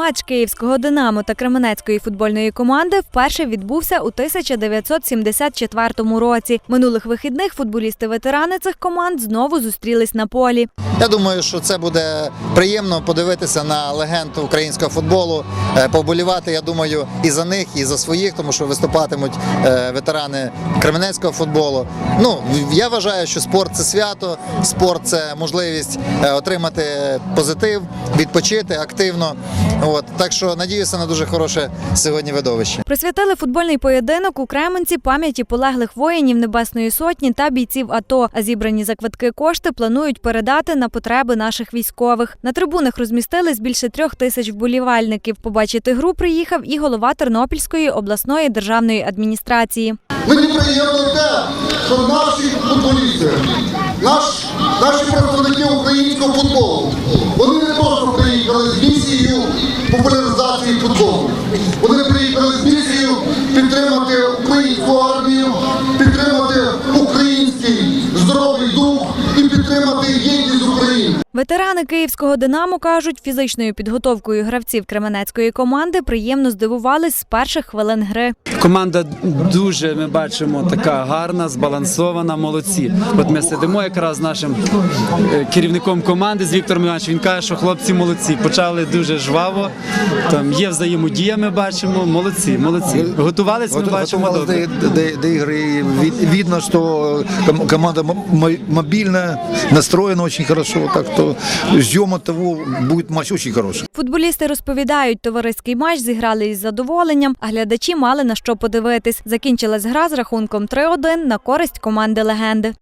Матч київського Динамо та Кременецької футбольної команди вперше відбувся у 1974 році. Минулих вихідних футболісти-ветерани цих команд знову зустрілись на полі. Я думаю, що це буде приємно подивитися на легенд українського футболу, е, поболівати, я думаю, і за них, і за своїх, тому що виступатимуть е, ветерани кременецького футболу. Ну, я вважаю, що спорт це свято, спорт це можливість е, отримати позитив, відпочити активно. От так що надіюся на дуже хороше сьогодні видовище. Присвятили футбольний поєдинок у Кременці пам'яті полеглих воїнів Небесної Сотні та бійців АТО. А зібрані за квитки кошти планують передати на потреби наших військових. На трибунах розмістились більше трьох тисяч вболівальників. Побачити гру приїхав і голова Тернопільської обласної державної адміністрації. Мені приємно те, що наші футболісти, наш, наші представники українського футболу, вони не просто приїхали з місією популяризації футболу. Вони приїхали з місією підтримати українську армію, Ветерани київського Динамо кажуть, фізичною підготовкою гравців кременецької команди приємно здивувались з перших хвилин гри. Команда дуже ми бачимо така гарна, збалансована, молодці. От ми сидимо якраз з нашим е, керівником команди з Віктором Івановичем. Він каже, що хлопці молодці. Почали дуже жваво. Там є взаємодія. Ми бачимо. Молодці, молодці. Готувалися, ми бачимо добре. до, до- до игры. Вид- видно, что ком- команда мо- мо- мобильная, настроена хорошо. Так что от того, будет матч очень хороший. Футболісти розповідають, товариський матч зіграли із задоволенням, а глядачі мали на що подивитись. Закінчилась гра з рахунком 3-1 на користь команди легенди.